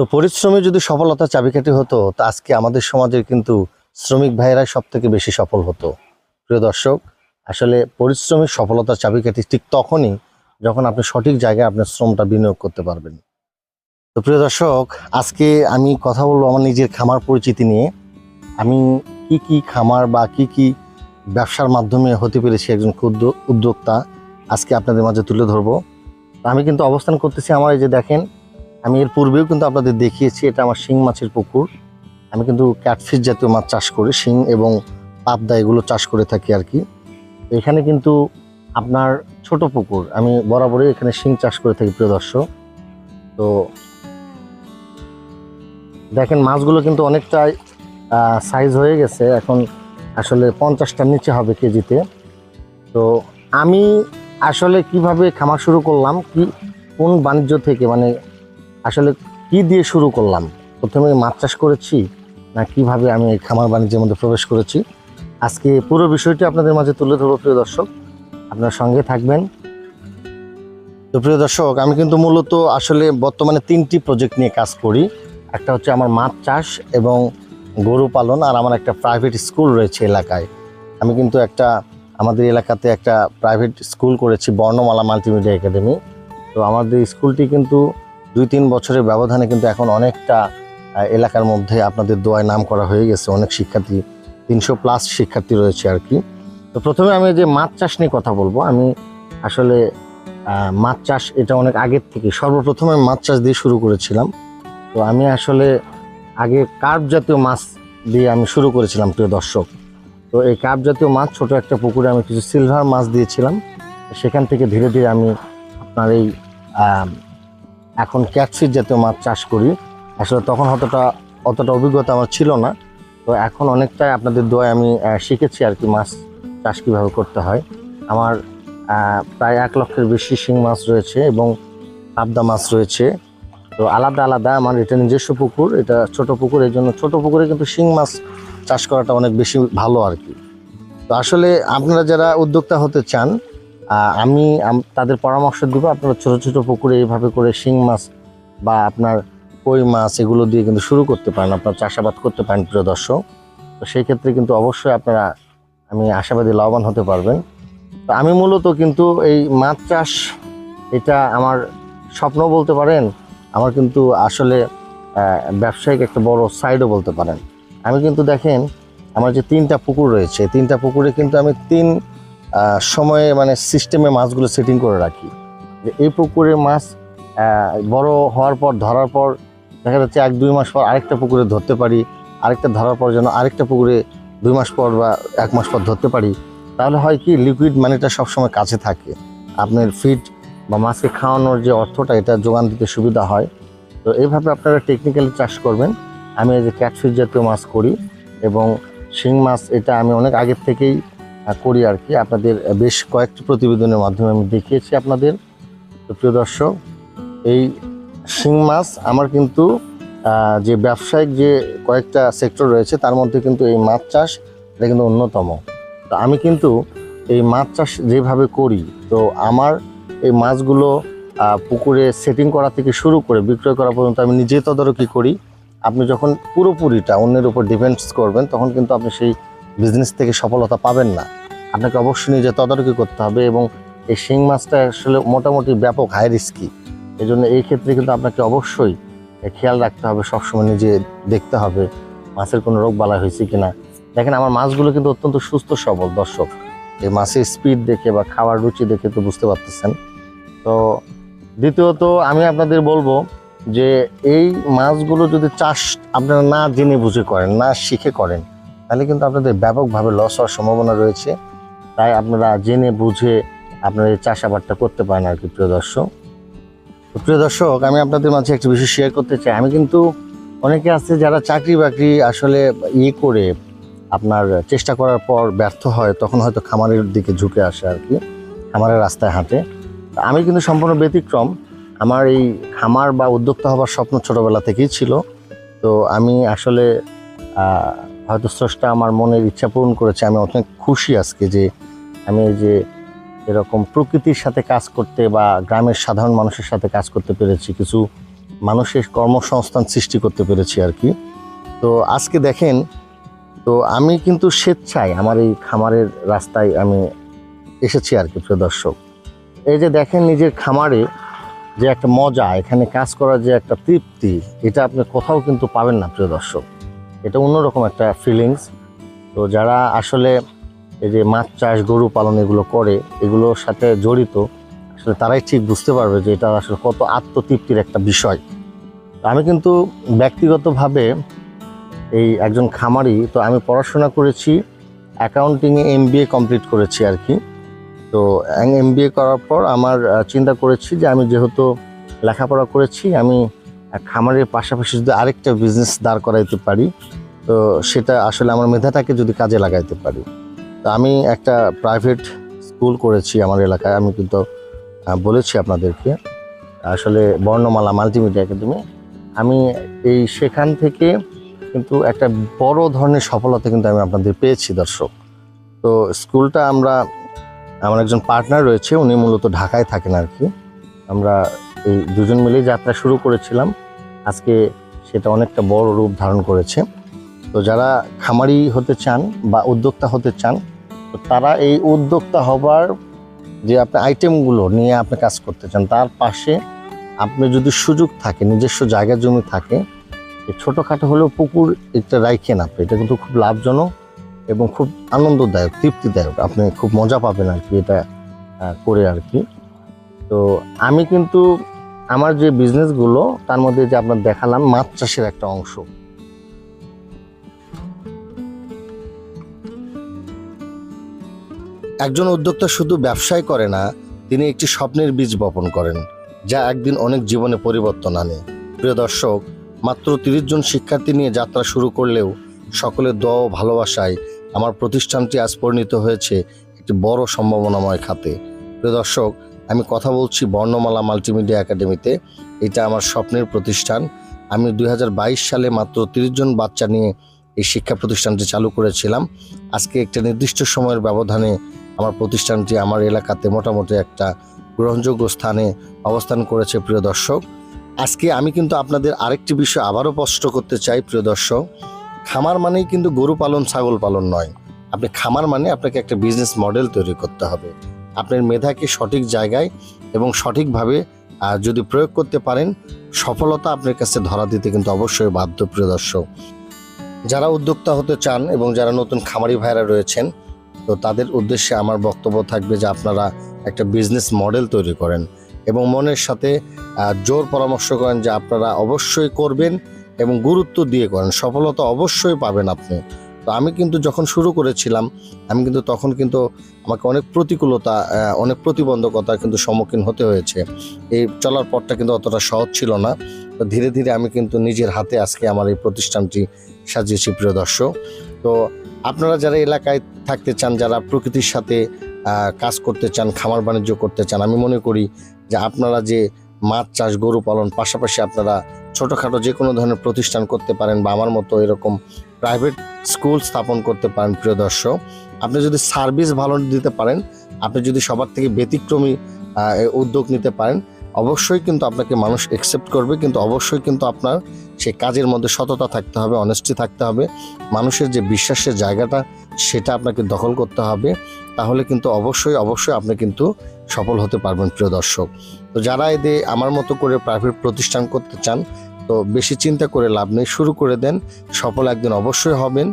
তো পরিশ্রমে যদি সফলতা চাবিকাঠি হতো, তা আজকে আমাদের সমাজের কিন্তু শ্রমিক ভাইয়েরাই সব থেকে বেশি সফল হতো। প্রিয় দর্শক, আসলে পরিশ্রমের সফলতার চাবিকাঠি ঠিক তখনই যখন আপনি সঠিক জায়গায় আপনার শ্রমটা বিনিয়োগ করতে পারবেন। তো প্রিয় দর্শক, আজকে আমি কথা বলব আমার নিজের খামার পরিচিতি নিয়ে। আমি কি কি খামার বা কি কি ব্যবসার মাধ্যমে হতে পেরেছি একজন ক্ষুদ্র উদ্যোক্তা, আজকে আপনাদের মাঝে তুলে ধরবো। আমি কিন্তু অবস্থান করতেছি আমার এই যে দেখেন আমি এর পূর্বেও কিন্তু আপনাদের দেখিয়েছি, এটা আমার শিং মাছের পুকুর। আমি কিন্তু ক্যাটফিশ জাতীয় মাছ চাষ করি, শিং এবং পাবদা এগুলো চাষ করে থাকি আর কি। এখানে কিন্তু আপনার ছোট পুকুর, আমি বরাবরই এখানে শিং চাষ করে থাকি, প্রিয় দর্শক। তো দেখেন, মাছগুলো কিন্তু অনেকটাই সাইজ হয়ে গেছে, এখন আসলে পঞ্চাশটার নিচে হবে কেজিতে। তো আমি আসলে কীভাবে খামার শুরু করলাম, কি, কোন বাণিজ্য থেকে মানে আসলে কি দিয়ে শুরু করলাম? প্রথমে মাছ চাষ করেছি, না কীভাবে আমি এই খামার বাণিজ্যের মধ্যে প্রবেশ করেছি? আজকে পুরো বিষয়টি আপনাদের মাঝে তুলে ধরবো প্রিয় দর্শক। আপনার সঙ্গে থাকবেন। তো প্রিয় দর্শক, আমি কিন্তু মূলত আসলে বর্তমানে তিনটি প্রজেক্ট নিয়ে কাজ করি। একটা হচ্ছে আমার মাছ চাষ এবং গরু পালন, আর আমার একটা প্রাইভেট স্কুল রয়েছে এলাকায়। আমি কিন্তু একটা, আমাদের এলাকাতে একটা প্রাইভেট স্কুল করেছি, বর্ণমালা মাল্টিমিডিয়া একাডেমি তো আমাদের স্কুলটি কিন্তু দুই তিন বছরের ব্যবধানে কিন্তু এখন অনেকটা এলাকার মধ্যে আপনাদের দোয়ায় নাম করা হয়ে গেছে। অনেক শিক্ষার্থী, তিনশো প্লাস শিক্ষার্থী রয়েছে আর কি। তো প্রথমে আমি যে মাছ চাষ নিয়ে কথা বলব, আমি আসলে মাছ চাষ এটা অনেক আগের থেকে, সর্বপ্রথমে মাছ চাষ দিয়ে শুরু করেছিলাম। তো আমি আসলে আগে কার্প জাতীয় মাছ দিয়ে আমি শুরু করেছিলাম, প্রিয় দর্শক। তো এই কার্প জাতীয় মাছ, ছোট একটা পুকুরে আমি কিছু সিলভার মাছ দিয়েছিলাম। সেখান থেকে ধীরে ধীরে আমি আপনার এই এখন ক্যাটফিশ জাতীয় মাছ চাষ করি। আসলে তখন অতটা অতটা অভিজ্ঞতা আমার ছিল না। তো এখন অনেকটাই আপনাদের দোয়ায় আমি শিখেছি আর কি মাছ চাষ কীভাবে করতে হয়। আমার প্রায় এক লক্ষের বেশি শিং মাছ রয়েছে এবং পাবদা মাছ রয়েছে। তো আলাদা আলাদা আমার এটা নিজস্ব পুকুর, এটা ছোট পুকুর এই জন্য ছোট পুকুরে কিন্তু শিং মাছ চাষ করাটা অনেক বেশি ভালো আর কি। তো আসলে আপনারা যারা উদ্যোক্তা হতে চান আমি তাদের পরামর্শ দেবো। আপনারা ছোট ছোট পুকুরে এইভাবে করে শিং মাছ বা আপনার কই মাছ এগুলো দিয়ে কিন্তু শুরু করতে পারেন। আপনার চাষাবাদ করতে পারেন, প্রিয় দর্শক। তো সেই ক্ষেত্রে কিন্তু অবশ্যই আপনারা, আমি আশাবাদী, লাভবান হতে পারবেন। তো আমি মূলত কিন্তু এই মাছ চাষ, এটা আমার স্বপ্ন বলতে পারেন, আমার কিন্তু আসলে ব্যবসায়িক একটা বড় সাইডও বলতে পারেন। আমি কিন্তু দেখেন, আমার যে তিনটা পুকুর রয়েছে, তিনটা পুকুরে কিন্তু আমি তিন সময়ে মানে সিস্টেমে মাছগুলো সেটিং করে রাখি। যে এই পুকুরে মাছ বড় হওয়ার পর, ধরার পর, দেখা যাচ্ছে এক, দুই মাস পর আরেকটা পুকুরে ধরতে পারি, আরেকটা ধরার পর যেন আরেকটা পুকুরে দুই মাস পর বা এক মাস পর ধরতে পারি, তাহলে হয় কি লিকুইড মানিটা সবসময় কাছে থাকে। আপনার ফিড বা মাছকে খাওয়ানোর যে অর্থটা, এটা যোগান দিতে সুবিধা হয়। তো এইভাবে আপনারা টেকনিক্যালি চাষ করবেন। আমি এই যে ক্যাটফিশ জাতীয় মাছ করি এবং শিং মাছ, এটা আমি অনেক আগের থেকেই করি আর কি। আপনাদের বেশ কয়েকটি প্রতিবেদনের মাধ্যমে আমি দেখিয়েছি আপনাদের। প্রিয় দর্শক, এই শিং মাছ আমার কিন্তু যে ব্যবসায়িক যে কয়েকটা সেক্টর রয়েছে, তার মধ্যে কিন্তু এই মাছ চাষ এটা কিন্তু অন্যতম। তো আমি কিন্তু এই মাছ চাষ যেভাবে করি, তো আমার এই মাছগুলো পুকুরে সেটিং করা থেকে শুরু করে বিক্রয় করা পর্যন্ত আমি নিজে তদারকি করি। আপনি যখন পুরোপুরিটা অন্যের উপর ডিপেন্ডস করবেন, তখন কিন্তু আপনি সেই বিজনেস থেকে সফলতা পাবেন না। আপনাকে অবশ্যই নিজে তদারকি করতে হবে এবং এই শিং মাছটা আসলে মোটামুটি ব্যাপক হাই রিস্কি এই জন্য এই ক্ষেত্রে কিন্তু আপনাকে অবশ্যই খেয়াল রাখতে হবে, সবসময় নিজে দেখতে হবে মাছের কোনো রোগ বালা হয়েছে কি না দেখেন আমার মাছগুলো কিন্তু অত্যন্ত সুস্থ, সবল দর্শক। এই মাছের স্পিড দেখে বা খাওয়ার রুচি দেখে তো বুঝতে পারতেছেন। তো দ্বিতীয়ত আমি আপনাদের বলব যে এই মাছগুলো যদি চাষ আপনারা না জেনে বুঝে করেন, না শিখে করেন, তাহলে কিন্তু আপনাদের ব্যাপকভাবে লস হওয়ার সম্ভাবনা রয়েছে। তাই আপনারা জেনে বুঝে আপনারা এই চাষাবাদটা করতে পারেন আর কি, প্রিয় দর্শক। প্রিয় দর্শক, আমি আপনাদের মাঝে একটা বিষয় শেয়ার করতে চাই। আমি কিন্তু অনেকে আছে যারা চাকরি বাকরি আসলে ইয়ে করে আপনার চেষ্টা করার পর ব্যর্থ হয়, তখন হয়তো খামারের দিকে ঝুঁকে আসে আর কি, খামারের রাস্তায় হাঁটে। আমি কিন্তু সম্পূর্ণ ব্যতিক্রম। আমার এই খামার বা উদ্যোক্তা হবার স্বপ্ন ছোটোবেলা থেকেই ছিল। তো আমি আসলে হয়তো স্রষ্টা আমার মনের ইচ্ছা পূরণ করেছে। আমি অনেক খুশি আজকে যে আমি এই যে এরকম প্রকৃতির সাথে কাজ করতে বা গ্রামের সাধারণ মানুষের সাথে কাজ করতে পেরেছি, কিছু মানুষের কর্মসংস্থান সৃষ্টি করতে পেরেছি আর কি। তো আজকে দেখেন, তো আমি কিন্তু স্বেচ্ছায় আমার এই খামারের রাস্তায় আমি এসেছি আর কি, প্রিয় দর্শক। এই যে দেখেন নিজের খামারে যে একটা মজা, এখানে কাজ করার যে একটা তৃপ্তি, এটা আপনি কোথাও কিন্তু পাবেন না, প্রিয় দর্শক। এটা অন্যরকম একটা ফিলিংস তো যারা আসলে এই যে মাছ চাষ, গরু পালন এগুলো করে, এগুলোর সাথে জড়িত, আসলে তারাই ঠিক বুঝতে পারবে যে এটা আসলে কত আত্মতৃপ্তির একটা বিষয়। আমি কিন্তু ব্যক্তিগতভাবে এই একজন খামারি, তো আমি পড়াশোনা করেছি অ্যাকাউন্টিংয়ে এম কমপ্লিট করেছি আর কি। তো এম করার পর আমার চিন্তা করেছি যে আমি যেহেতু লেখাপড়া করেছি, আমি খামারের পাশাপাশি যদি আরেকটা বিজনেস দাঁড় করাইতে পারি, তো সেটা আসলে আমার মেধাটাকে যদি কাজে লাগাইতে পারি। আমি একটা প্রাইভেট স্কুল করেছি আমার এলাকায়। আমি কিন্তু বলেছি আপনাদেরকে, আসলে বর্ণমালা মাল্টিমিডিয়া একাডেমি আমি এই সেখান থেকে কিন্তু একটা বড় ধরনের সফলতা কিন্তু আমি আপনাদের পেয়েছি, দর্শক। তো স্কুলটা আমরা, আমার একজন পার্টনার রয়েছে, উনি মূলত ঢাকায় থাকেন আর কি আমরা এই দুজন মিলেই যাত্রা শুরু করেছিলাম। আজকে সেটা অনেকটা বড় রূপ ধারণ করেছে। তো যারা খামারি হতে চান বা উদ্যোক্তা হতে চান তারা এই উদ্যোক্তা হবার যে আপনি আইটেমগুলো নিয়ে আপনি কাজ করতে চান, তার পাশে আপনি যদি সুযোগ থাকে, নিজস্ব জায়গা জমি থাকে ছোটোখাটো হলেও পুকুর একটা রাইখেন আপনি। এটা কিন্তু খুব লাভজনক এবং খুব আনন্দদায়ক, তৃপ্তিদায়ক। আপনি খুব মজা পাবেন আর কি এটা করে আর কি। তো আমি কিন্তু আমার যে বিজনেসগুলো তার মধ্যে যে আপনার দেখালাম, মাছ চাষের একটা অংশ। একজন উদ্যোক্তা শুধু ব্যবসায় করে না, তিনি একটি স্বপ্নের বীজ বপন করেন, যা একদিন অনেক জীবনে পরিবর্তন আনে। প্রিয় দর্শক, মাত্র তিরিশ জন শিক্ষার্থী নিয়ে যাত্রা শুরু করলেও সকলের দোয়া ও ভালোবাসায় আমার প্রতিষ্ঠানটি আজ পরিণত হয়েছে একটি বড় সম্ভাবনাময় খাতে। প্রিয় দর্শক, আমি কথা বলছি বর্ণমালা মাল্টিমিডিয়া একাডেমিতে। এটা আমার স্বপ্নের প্রতিষ্ঠান। আমি দুই হাজার বাইশ সালে মাত্র তিরিশ জন বাচ্চা নিয়ে এই শিক্ষা প্রতিষ্ঠানটি চালু করেছিলাম। আজকে একটা নির্দিষ্ট সময়ের ব্যবধানে আমার প্রতিষ্ঠানটি আমার এলাকাতে মোটামুটি একটা গ্রহণযোগ্য স্থানে অবস্থান করেছে, প্রিয় দর্শক। আজকে আমি কিন্তু আপনাদের আরেকটি বিষয় আবারও স্পষ্ট করতে চাই, প্রিয় দর্শক। খামার মানেই কিন্তু গরু পালন, ছাগল পালন নয়। আপনি খামার মানে আপনাকে একটা বিজনেস মডেল তৈরি করতে হবে। আপনার মেধাকে সঠিক জায়গায় এবং সঠিকভাবে যদি প্রয়োগ করতে পারেন, সফলতা আপনার কাছে ধরা দিতে কিন্তু অবশ্যই বাধ্য, প্রিয় দর্শক। যারা উদ্যোক্তা হতে চান এবং যারা নতুন খামারি ভাইরা রয়েছেন তো তাদের উদ্দেশ্যে আমার বক্তব্য থাকবে যে আপনারা একটা বিজনেস মডেল তৈরি করেন এবং মনের সাথে জোর পরামর্শ করেন যে আপনারা অবশ্যই করবেন এবং গুরুত্ব দিয়ে করেন, সফলতা অবশ্যই পাবেন আপনি। তো আমি কিন্তু যখন শুরু করেছিলাম, আমি কিন্তু তখন কিন্তু আমাকে অনেক প্রতিকূলতা অনেক প্রতিবন্ধকতা কিন্তু সম্মুখীন হতে হয়েছে। এই চলার পথটা কিন্তু অতটা সহজ ছিল না। তো ধীরে ধীরে আমি কিন্তু নিজের হাতে আজকে আমার এই প্রতিষ্ঠানটি সাজিয়েছি, প্রিয় দর্শক। তো আপনারা যারা এলাকায় থাকতে চান, যারা প্রকৃতির সাথে কাজ করতে চান, খামার বাণিজ্য করতে চান, আমি মনে করি যে আপনারা যে মাছ চাষ, গরু পালন, পাশাপাশি আপনারা ছোটোখাটো যে কোনো ধরনের প্রতিষ্ঠান করতে পারেন বা আমার মতো এরকম প্রাইভেট স্কুল স্থাপন করতে পারেন, প্রিয় দর্শক, আপনি যদি সার্ভিস ভালো দিতে পারেন, আপনি যদি সবার থেকে ব্যতিক্রমী উদ্যোগ নিতে পারেন অবশ্যই কিন্তু আপনাকে মানুষ একসেপ্ট করবে, কিন্তু অবশ্যই কিন্তু আপনার সে কাজের মধ্যে সততা থাকতে হবে অনেস্টি থাকতে হবে। মানুষের যে বিশ্বাসের জায়গাটা, সেটা আপনাকে দখল করতে হবে। তাহলে কিন্তু অবশ্যই অবশ্যই আপনি কিন্তু সফল হতে পারবেন, প্রিয় দর্শক। তো যারা এদের আমার মতো করে প্রাইভেট প্রতিষ্ঠান করতে চান তো বেশি চিন্তা করে লাভ নেই, শুরু করে দেন। সফল একদিন অবশ্যই হবেন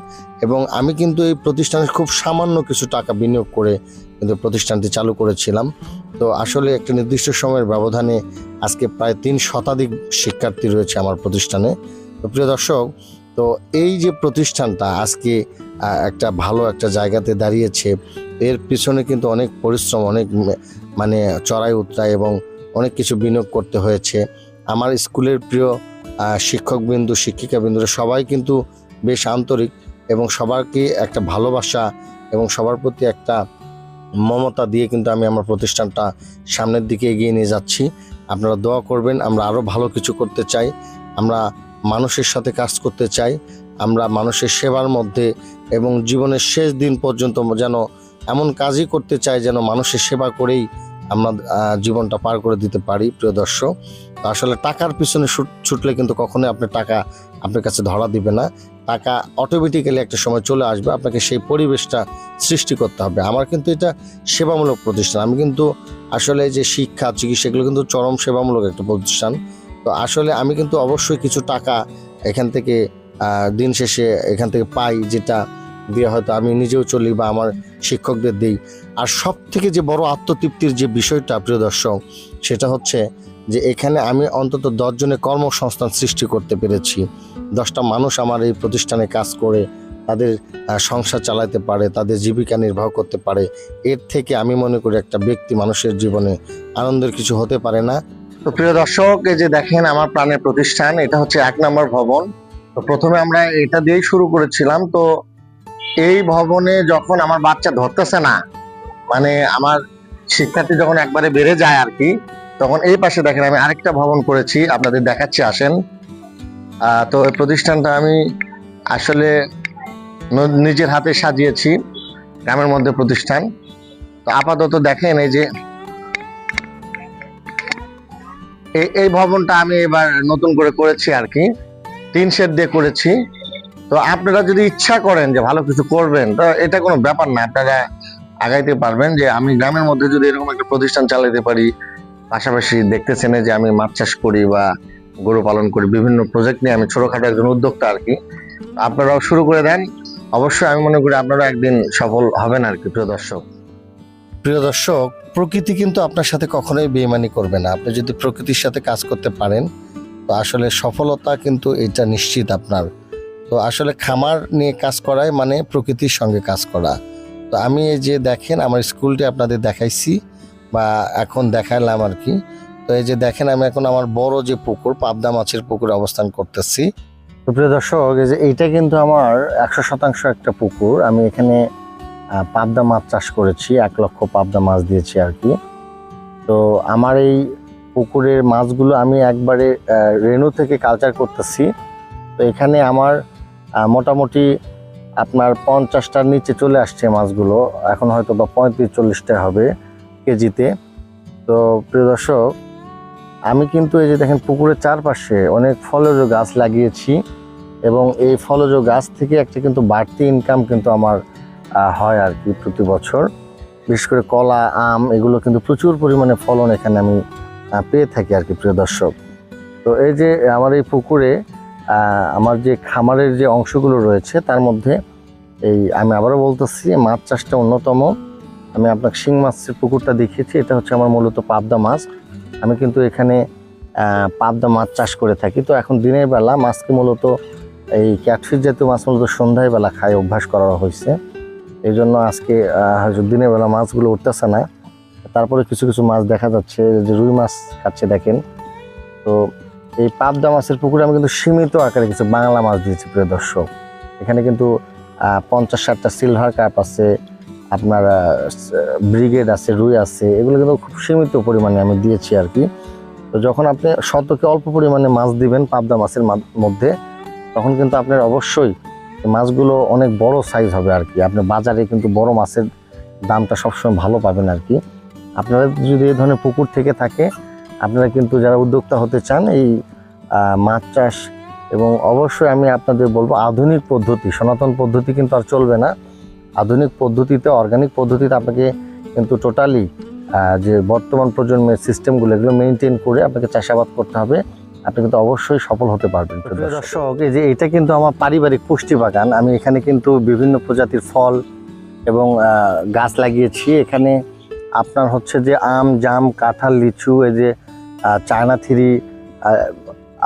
এবং আমি কিন্তু এই প্রতিষ্ঠানে খুব সামান্য কিছু টাকা বিনিয়োগ করে কিন্তু প্রতিষ্ঠানটি চালু করেছিলাম। তো আসলে একটা নির্দিষ্ট সময়ের ব্যবধানে আজকে প্রায় তিন শতাধিক শিক্ষার্থী রয়েছে আমার প্রতিষ্ঠানে। তো প্রিয় দর্শক, তো এই যে প্রতিষ্ঠানটা আজকে একটা ভালো একটা জায়গাতে দাঁড়িয়েছে, এর পিছনে কিন্তু অনেক পরিশ্রম, অনেক মানে চড়াই উতরাই এবং অনেক কিছু বিনিয়োগ করতে হয়েছে। আমার স্কুলের প্রিয় শিক্ষকবিন্দু, শিক্ষিকাবিন্দুরা সবাই কিন্তু বেশ আন্তরিক এবং সবারকে একটা ভালোবাসা এবং সবার প্রতি একটা মমতা দিয়ে কিন্তু আমি আমার প্রতিষ্ঠানটা সামনের দিকে এগিয়ে নিয়ে যাচ্ছি। আপনারা দোয়া করবেন, আমরা আরও ভালো কিছু করতে চাই, আমরা মানুষের সাথে কাজ করতে চাই, আমরা মানুষের সেবার মধ্যে এবং জীবনের শেষ দিন পর্যন্ত যেন এমন কাজই করতে চাই যেন মানুষের সেবা করেই আমরা জীবনটা পার করে দিতে পারি, প্রিয় দর্শক। আসলে টাকার পিছনে ছুটলে কিন্তু কখনোই আপনার টাকা আপনার কাছে ধরা দিবে না। টাকা অটোমেটিক্যালি একটা সময় চলে আসবে, আপনাকে সেই পরিবেশটা সৃষ্টি করতে হবে। আমার কিন্তু এটা সেবামূলক প্রতিষ্ঠান। আমি কিন্তু আসলে যে শিক্ষা, চিকিৎসা এগুলো কিন্তু চরম সেবামূলক একটা প্রতিষ্ঠান। তো আসলে আমি কিন্তু অবশ্যই কিছু টাকা এখান থেকে দিন শেষে এখান থেকে পাই যেটা দিয়ে হয়তো আমি নিজেও চলি বা আমার শিক্ষকদের দিই। আর সব থেকে যে বড় আত্মতৃপ্তির যে বিষয়টা, প্রিয় দর্শক, সেটা হচ্ছে যে এখানে আমি অন্তত দশজনের কর্মসংস্থান সৃষ্টি করতে পেরেছি। দশটা মানুষ আমার এই প্রতিষ্ঠানে কাজ করে, তাদের সংসার চালাতে পারে, তাদের জীবিকা নির্বাহ করতে পারে। এর থেকে আমি মনে করি একটা ব্যক্তি মানুষের জীবনে আনন্দের কিছু হতে পারে না। তো প্রিয় দর্শক, এই যে দেখেন আমার প্রাণের প্রতিষ্ঠান, এটা হচ্ছে এক নম্বর ভবন। তো প্রথমে আমরা এটা দিয়েই শুরু করেছিলাম। তো এই ভবনে যখন আমার বাচ্চা ধরতেছে না মানে আমার শিক্ষার্থী যখন একবারে বেড়ে যায় আর কি তখন এই পাশে দেখেন আমি আরেকটা ভবন করেছি, আপনাদের দেখাচ্ছি, আসেন। তো এই প্রতিষ্ঠানটা আমি আসলে নিজের হাতে সাজিয়েছি, গ্রামের মধ্যে প্রতিষ্ঠান। তো আপাতত দেখেন এই যে এই- ভবনটা আমি এবার নতুন করে করেছি আর কি তিন শেড দিয়ে করেছি। তো আপনারা যদি ইচ্ছা করেন যে ভালো কিছু করবেন, তো এটা কোনো ব্যাপার না, আপনারা আগাইতে পারবেন যে আমি গ্রামের মধ্যে যদি এরকম একটা প্রতিষ্ঠান চালাতে পারি পাশাপাশি দেখতেছেন যে আমি মাছ চাষ করি বা গরু পালন করি, বিভিন্ন প্রজেক্ট নিয়ে আমি ছোটখাটো একজন উদ্যোক্তা আর কি। আপনারাও শুরু করে দেন। অবশ্যই আমি মনে করি আপনারা একদিন সফল হবেন আর কি, প্রিয় দর্শক। প্রিয় দর্শক, প্রকৃতি কিন্তু আপনার সাথে কখনোই বেইমানি করবে না। আপনি যদি প্রকৃতির সাথে কাজ করতে পারেন, তো আসলে সফলতা কিন্তু এটা নিশ্চিত আপনার। তো আসলে খামার নিয়ে কাজ করাই মানে প্রকৃতির সঙ্গে কাজ করা। তো আমি এই যে দেখেন, আমার স্কুলটি আপনাদের দেখাইছি। বা এখন দেখালাম আর কি। তো এই যে দেখেন, আমি এখন আমার বড় যে পুকুর, পাবদা মাছের পুকুরে অবস্থান করতেছি। প্রিয় দর্শক, এই যে এইটা কিন্তু আমার একশো শতাংশ একটা পুকুর। আমি এখানে পাবদা মাছ চাষ করেছি, এক লক্ষ পাবদা মাছ দিয়েছি আর কি। তো আমার এই পুকুরের মাছগুলো আমি একবারে রেণু থেকে কালচার করতেছি। তো এখানে আমার মোটামুটি আপনার পঞ্চাশটার নিচে চলে আসছে মাছগুলো। এখন হয়তো বা পঁয়ত্রিশ চল্লিশটা হবে। কেজিতে। তো প্রিয় দর্শক, আমি কিন্তু এই যে দেখেন পুকুরের চারপাশে অনেক ফলজ গাছ লাগিয়েছি এবং এই ফলজ গাছ থেকে একটা কিন্তু বাড়তি ইনকাম কিন্তু আমার হয় আর কি প্রতি বছর। বিশেষ করে কলা, আম, এগুলো কিন্তু প্রচুর পরিমাণে ফলন এখানে আমি পেয়ে থাকি আর কি প্রিয় দর্শক। তো এই যে আমার এই পুকুরে আমার যে খামারের যে অংশগুলো রয়েছে, তার মধ্যে এই আমি আবারও বলতেছি, মাছ চাষটা অন্যতম। আমি আপনাকে শিং মাছের পুকুরটা দেখিয়েছি, এটা হচ্ছে আমার মূলত পাবদা মাছ। আমি কিন্তু এখানে পাবদা মাছ চাষ করে থাকি। তো এখন দিনের বেলা মাছকে মূলত এই ক্যাটফিস জাতীয় মাছ মূলত সন্ধ্যায় বেলা খায়, অভ্যাস করা হয়েছে। এই জন্য আজকে দিনের বেলা মাছগুলো উঠতেছে না, তারপরে কিছু কিছু মাছ দেখা যাচ্ছে যে রুই মাছ খাচ্ছে দেখেন। তো এই পাবদা মাছের পুকুরে আমি কিন্তু সীমিত আকারে কিছু বাংলা মাছ দিয়েছি, প্রিয় দর্শক। এখানে কিন্তু পঞ্চাশ ষাটটা সিলভার কাপ আছে আপনার ব্রিগেড আছে, রুই আছে, এগুলো কিন্তু খুব সীমিত পরিমাণে আমি দিয়েছি আর কি। তো যখন আপনি শতকে অল্প পরিমাণে মাছ দিবেন পাবদা মাছের মধ্যে, তখন কিন্তু আপনার অবশ্যই মাছগুলো অনেক বড় সাইজ হবে আর কি। আপনি বাজারে কিন্তু বড় মাছের দামটা সবসময় ভালো পাবেন আর কি। আপনারা যদি এই ধরনের পুকুর থেকে থাকে, আপনারা কিন্তু যারা উদ্যোক্তা হতে চান এই মাছ চাষ, এবং অবশ্যই আমি আপনাদের বলব আধুনিক পদ্ধতি, সনাতন পদ্ধতি কিন্তু আর চলবে না। আধুনিক পদ্ধতিতে অর্গানিক পদ্ধতিতে আপনাকে কিন্তু টোটালি যে বর্তমান প্রজন্মের সিস্টেমগুলো এগুলো মেনটেন করে আপনাকে চাষাবাদ করতে হবে। আপনি কিন্তু অবশ্যই সফল হতে পারবেন দর্শক। এই যে এটা কিন্তু আমার পারিবারিক পুষ্টি বাগান আমি এখানে কিন্তু বিভিন্ন প্রজাতির ফল এবং গাছ লাগিয়েছি। এখানে আপনার হচ্ছে যে আম জাম কাঁঠাল লিচু এই যে চায়না থিরি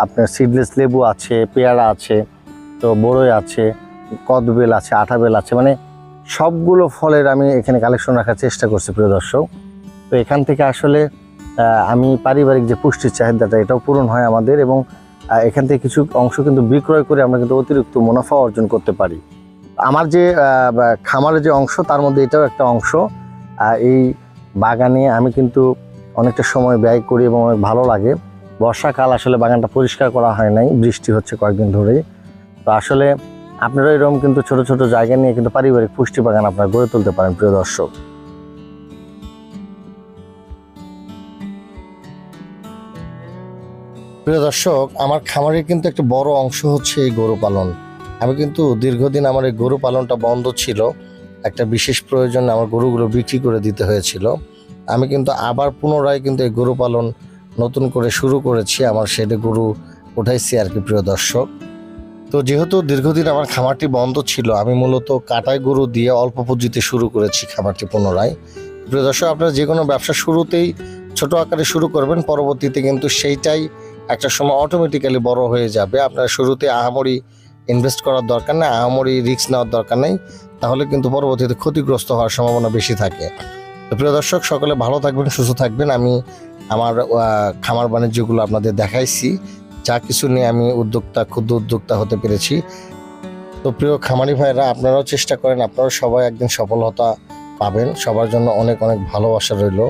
আপনার সিডলেস লেবু আছে পেয়ারা আছে তো বড়ই আছে কদবেল আছে আঠাবেল আছে। মানে সবগুলো ফলের আমি এখানে কালেকশন রাখার চেষ্টা করছি, প্রিয় দর্শক। তো এখান থেকে আসলে আমি পারিবারিক যে পুষ্টির চাহিদাটা, এটাও পূরণ হয় আমাদের এবং এখান থেকে কিছু অংশ কিন্তু বিক্রয় করে আমরা কিন্তু অতিরিক্ত মুনাফা অর্জন করতে পারি। আমার যে খামারের যে অংশ, তার মধ্যে এটাও একটা অংশ। এই বাগানে আমি কিন্তু অনেকটা সময় ব্যয় করি এবং অনেক ভালো লাগে। বর্ষাকাল আসলে বাগানটা পরিষ্কার করা হয় নাই, বৃষ্টি হচ্ছে কয়েকদিন ধরেই। তো আসলে আপনারা এরকম কিন্তু ছোট ছোট জায়গা নিয়ে কিন্তু পারিবারিক পুষ্টি বাগান আপনারা গড়ে তুলতে পারেন, প্রিয় দর্শক। প্রিয় দর্শক, আমার খামারের কিন্তু একটা বড় অংশ হচ্ছে এই গরু পালন। আমি কিন্তু দীর্ঘদিন আমার এই গরু পালনটা বন্ধ ছিল। একটা বিশেষ প্রয়োজনে আমার গরুগুলো বিক্রি করে দিতে হয়েছিল। আমি কিন্তু আবার পুনরায় কিন্তু এই গরু পালন নতুন করে শুরু করেছি। আমার সেটা গরু উঠাইছি আর কি, প্রিয় দর্শক। তো যেহেতু দীর্ঘদিন আমার খামারটি বন্ধ ছিল, আমি মূলত কাটাই গরু দিয়ে অল্প পুঁজিতে শুরু করেছি খামারটি পুনরায়। প্রিয় দর্শক, আপনারা যে কোনো ব্যবসা শুরুতেই ছোট আকারে শুরু করবেন, পরবর্তীতে কিন্তু সেইটাই একটা সময় অটোমেটিক্যালি বড় হয়ে যাবে। আপনার শুরুতে আহামরি ইনভেস্ট করার দরকার নেই, আহামরি রিস্ক নেওয়ার দরকার নেই, তাহলে কিন্তু পরবর্তীতে ক্ষতিগ্রস্ত হওয়ার সম্ভাবনা বেশি থাকে। তো প্রিয় দর্শক, সকলে ভালো থাকবেন, সুস্থ থাকবেন। আমি আমার খামার বাণিজ্যগুলো আপনাদের দেখাইছি। যা কিছু নিয়ে আমি উদ্যোক্তা, ক্ষুদ্র উদ্যোক্তা হতে পেরেছি। তো প্রিয় খামারি ভাইরা আপনারাও চেষ্টা করেন, আপনারাও সবাই একদিন সফলতা পাবেন। সবার জন্য অনেক অনেক ভালোবাসা রইল।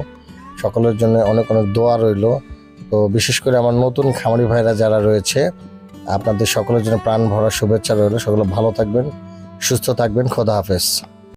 সকলের জন্য অনেক অনেক দোয়া রইল। তো বিশেষ করে আমার নতুন খামারি ভাইরা যারা রয়েছে, আপনাদের সকলের জন্য প্রাণ ভরা শুভেচ্ছা রইল। সকলে ভালো থাকবেন, সুস্থ থাকবেন। খোদা হাফেজ।